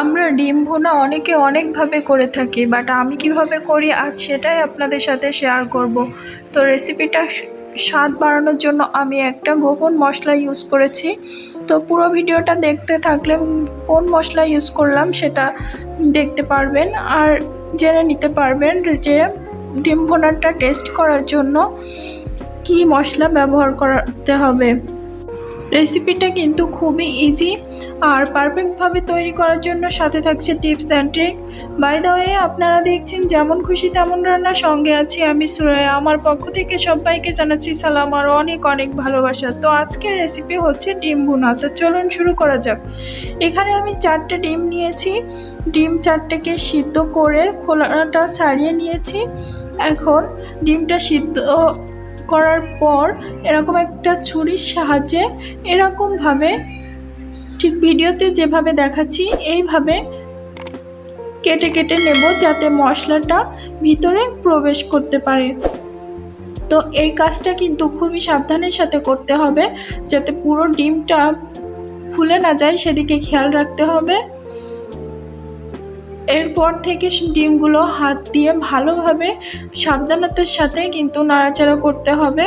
আমরা ডিম ভুনা অনেকে অনেকভাবে করে থাকি বাট আমি কীভাবে করি আজ সেটাই আপনাদের সাথে শেয়ার করব। তো রেসিপিটা স্বাদ বাড়ানোর জন্য আমি একটা গোপন মশলা ইউজ করেছি। তো পুরো ভিডিওটা দেখতে থাকলে কোন মশলা ইউজ করলাম সেটা দেখতে পারবেন। আর জেনে নিতে পারবেন যে ডিম ভুনাটা টেস্ট করার জন্য কি মশলা ব্যবহার করতে হবে। রেসিপিটা কিন্তু খুবই ইজি আর পারফেক্টভাবে তৈরি করার জন্য সাথে থাকছে tips and trick by the way আপনারা দেখছেন যেমন খুশি তেমন রান্না সঙ্গে আছি আমি সুরায়া আমার পক্ষ থেকে সবাইকে জানাচ্ছি সালাম আর অনেক অনেক ভালোবাসা। তো আজকের রেসিপি হচ্ছে ডিম ভুনা। তো চলুন শুরু করা যাক। এখানে আমি চারটে ডিম নিয়েছি। ডিম চারটেকে সিদ্ধ করে খোলাটা ছাড়িয়ে নিয়েছি। এখন ডিমটা সিদ্ধ করার পর এরকম একটা ছুরির সাহায্যে এরকমভাবে ঠিক ভিডিওতে যেভাবে দেখাচ্ছি, এইভাবে কেটে কেটে নেব যাতে মশলাটা ভিতরে প্রবেশ করতে পারে। তো এই কাজটা কিন্তু খুবই সাবধানের সাথে করতে হবে, যাতে পুরো ডিমটা ফুলে না যায়, সেদিকে খেয়াল রাখতে হবে। এরপর থেকে ডিমগুলো হাত দিয়ে ভালোভাবে সাবধানতার সাথে কিন্তু নাড়াচাড়া করতে হবে।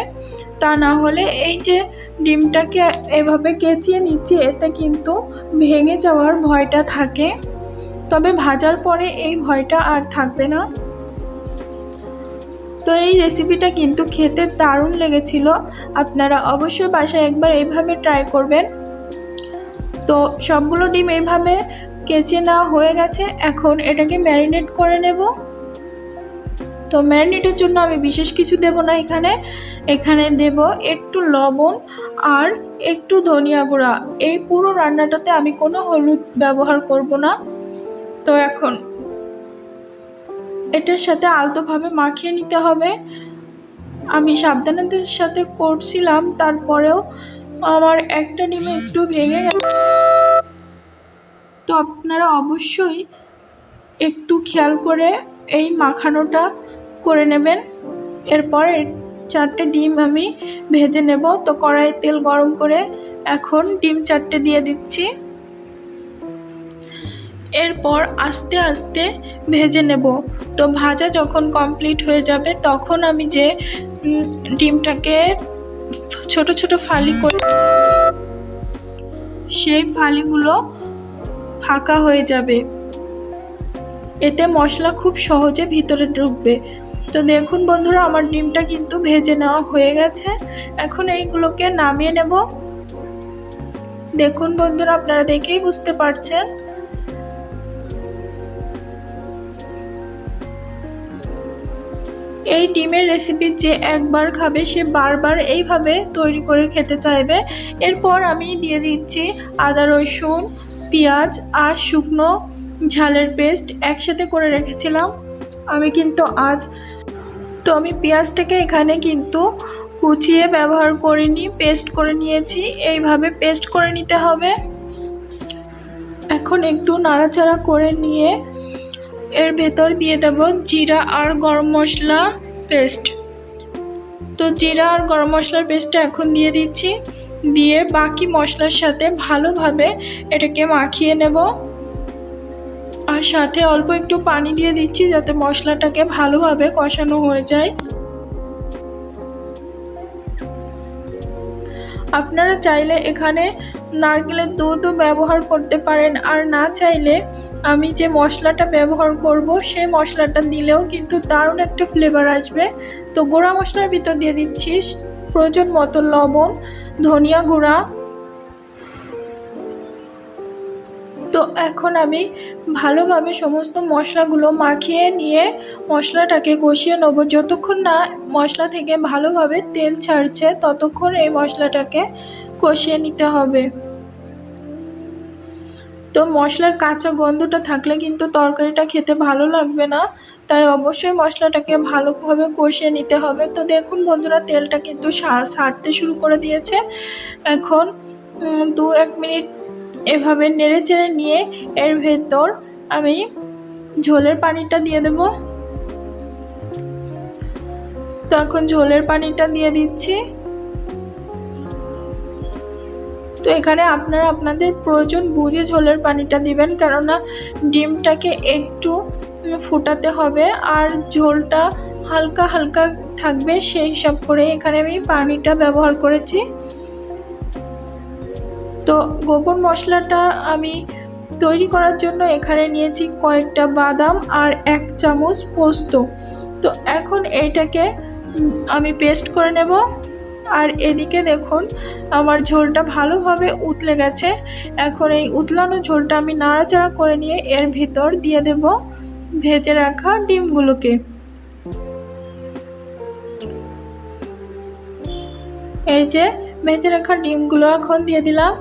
তা না হলে এই যে ডিমটাকে এভাবে কেচিয়ে নিচ্ছি, এতে কিন্তু ভেঙে যাওয়ার ভয়টা থাকে। তবে ভাজার পরে এই ভয়টা আর থাকবে না। তো এই রেসিপিটা কিন্তু খেতে দারুণ লেগেছিল। আপনারা অবশ্যই বাসায় একবার এইভাবে ট্রাই করবেন। তো সবগুলো ডিম এইভাবে কেচে নেওয়া হয়ে গেছে, এখন এটাকে ম্যারিনেট করে নেব। তো ম্যারিনেটের জন্য আমি বিশেষ কিছু দেব না এখানে। এখানে দেব একটু লবণ আর একটু ধনিয়া গুঁড়া। এই পুরো রান্নাটাতে আমি কোনো হলুদ ব্যবহার করব না। তো এখন এটার সাথে আলতোভাবে মাখিয়ে নিতে হবে। আমি সাবধানতার সাথে করছিলাম, তারপরেও আমার একটা ডিমে একটু ভেঙে গেছে। তো আপনারা অবশ্যই একটু খেয়াল করে এই মাখানোটা করে নেবেন। এরপর চারটে ডিম আমি ভেজে নেব। তো কড়াই তেল গরম করে এখন ডিম চারটে দিয়ে দিচ্ছি। এরপর আস্তে আস্তে ভেজে নেব। তো ভাজা যখন কমপ্লিট হয়ে যাবে, তখন আমি যে ডিমটাকে ছোট ছোট ফালি করে, সেই ফালিগুলো ফাঁকা হয়ে যাবে। এতে মশলা খুব সহজে ভিতরে ঢুকবে। তো দেখুন বন্ধুরা, আমার ডিমটা কিন্তু ভেজে নেওয়া হয়ে গেছে। এখন এইগুলোকে নামিয়ে নেব। দেখুন বন্ধুরা, আপনারা দেখেই বুঝতে পারছেন। এই ডিমের রেসিপি যে একবার খাবে, সে বারবার এইভাবে তৈরি করে খেতে চাইবে। এরপর আমি দিয়ে দিচ্ছি আদা রসুন পেঁয়াজ আর শুকনো ঝালের পেস্ট একসাথে করে রেখেছিলাম। আমি কিন্তু আজ তো আমি পেঁয়াজটাকে এখানে কিন্তু কুচিয়ে ব্যবহার করিনি, পেস্ট করে নিয়েছি। এইভাবে পেস্ট করে নিতে হবে। এখন একটু নাড়াচাড়া করে নিয়ে এর ভেতর দিয়ে দেব জিরা আর গরম মশলা পেস্ট। তো জিরা আর গরম মশলার পেস্টটা এখন দিয়ে দিচ্ছি। দিয়ে বাকি মশলার সাথে ভালোভাবে এটাকে মাখিয়ে নেব। আর সাথে অল্প একটু পানি দিয়ে দিচ্ছি যাতে মশলাটাকে ভালোভাবে কষানো হয়ে যায়। আপনারা চাইলে এখানে নারকেলের দুধও ব্যবহার করতে পারেন। আর না চাইলে আমি যে মশলাটা ব্যবহার করব, সেই মশলাটা দিলেও কিন্তু দারুণ একটা ফ্লেভার আসবে। তো গোড়া মশলার ভিতর দিয়ে দিচ্ছি প্রয়োজন মতো লবণ, ধনিয়া গুঁড়া। তো এখন আমি ভালোভাবে সমস্ত মশলাগুলো মাখিয়ে নিয়ে মশলাটাকে কষিয়ে নেব। যতক্ষণ না মশলা থেকে ভালোভাবে তেল ছাড়ছে, ততক্ষণ এই মশলাটাকে কষিয়ে নিতে হবে। তো মশলার কাঁচা গন্ধটা থাকলে কিন্তু তরকারিটা খেতে ভালো লাগবে না। তাই অবশ্যই মশলাটাকে ভালোভাবে কষিয়ে নিতে হবে। তো দেখুন বন্ধুরা, তেলটা কিন্তু সারতে শুরু করে দিয়েছে। এখন দু এক মিনিট এভাবে নেড়ে চেড়ে নিয়ে এর ভেতর আমি ঝোলের পানিটা দিয়ে দেব। তো এখন ঝোলের পানিটা দিয়ে দিচ্ছি। তো এখানে আপনারা আপনাদের প্রয়োজন বুঝে ঝোলের পানিটা দিবেন, কেননা ডিমটাকে একটু ফুটাতে হবে আর ঝোলটা হালকা হালকা থাকবে, সেই হিসাব করে এখানে আমি পানিটা ব্যবহার করেছি। তো গোপন মশলাটা আমি তৈরি করার জন্য এখানে নিয়েছি কয়েকটা বাদাম আর এক চামচ পোস্ত। তো এখন এইটাকে আমি পেস্ট করে নেব। আর এদিকে দেখুন, আমার ঝোলটা ভালোভাবে উতলে গেছে। এখন এই উতলানো ঝোলটা আমি নাড়াচাড়া করে নিয়ে এর ভিতর দিয়ে দেব ভেজে রাখা ডিমগুলোকে। এই যে ভেজে রাখা ডিমগুলো এখন দিয়ে দিলাম।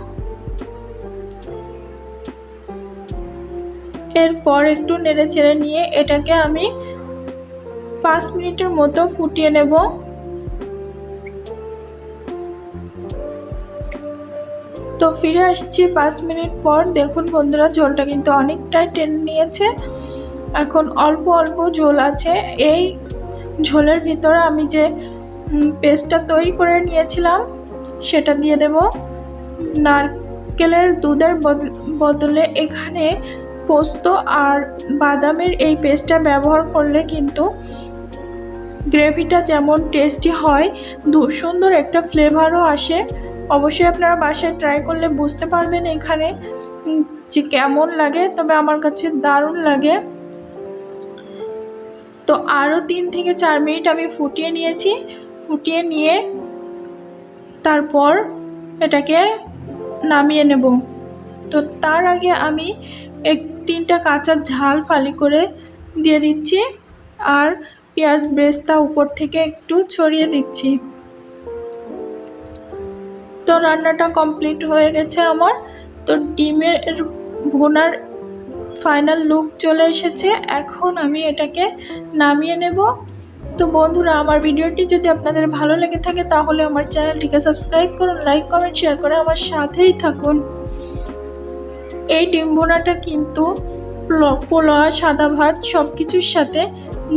এরপর একটু নেড়ে চেড়ে নিয়ে এটাকে আমি পাঁচ মিনিটের মতো ফুটিয়ে নেব। তো ফিরে আসছি পাঁচ মিনিট পর। দেখুন বন্ধুরা, ঝোলটা কিন্তু অনেকটাই টেনে নিয়েছে। এখন অল্প অল্প ঝোল আছে। এই ঝোলের ভিতরে আমি যে পেস্টটা তৈরি করে নিয়েছিলাম, সেটা দিয়ে দেব। নারকেলের দুধের বদ- বদলে এখানে পোস্ত আর বাদামের এই পেস্টটা ব্যবহার করলে কিন্তু গ্রেভিটা যেমন টেস্টি হয় সুন্দর একটা ফ্লেভারও আসে। অবশ্যই আপনারা বাসায় ট্রাই করলে বুঝতে পারবেন এখানে যে কেমন লাগে, তবে আমার কাছে দারুণ লাগে। তো আরও তিন থেকে চার মিনিট আমি ফুটিয়ে নিয়েছি। ফুটিয়ে নিয়ে তারপর এটাকে নামিয়ে নেব। তো তার আগে আমি এক, তিনটা কাঁচা ঝাল ফালি করে দিয়ে দিচ্ছি, আর পেঁয়াজ ব্রেস্তা উপর থেকে একটু ছড়িয়ে দিচ্ছি। তো রান্নাটা কমপ্লিট হয়ে গেছে আমার। তো ডিমের ভোনার ফাইনাল লুক চলে এসেছে। এখন আমি এটাকে নামিয়ে নেব। তো বন্ধুরা, আমার ভিডিওটি যদি আপনাদের ভালো লেগে থাকে, তাহলে আমার চ্যানেলটিকে সাবস্ক্রাইব করুন লাইক কমেন্ট শেয়ার করে আমার সাথেই থাকুন। এই ডিম ভোনাটা কিন্তু প্ল- সাদা ভাত সব কিছুর সাথে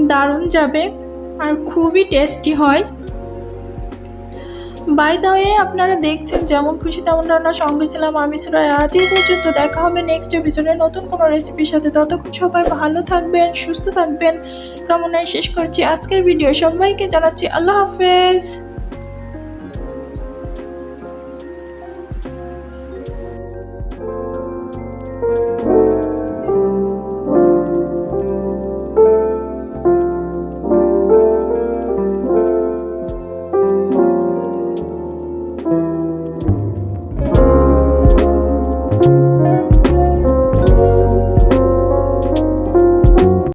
দারুণ যাবে আর খুবই টেস্টি হয়। বাই দা ওয়ে আপনারা দেখছেন যেমন খুশি তেমন রান্নার সঙ্গে ছিলাম আমি সুরায় আজ এই পর্যন্ত। দেখা হবে নেক্সট এপিসোডে নতুন কোনো রেসিপির সাথে। ততক্ষণ সবাই ভালো থাকবেন, সুস্থ থাকবেন। কামনায় শেষ করছি আজকের ভিডিও সবাইকে জানাচ্ছি আল্লাহ হাফেজ।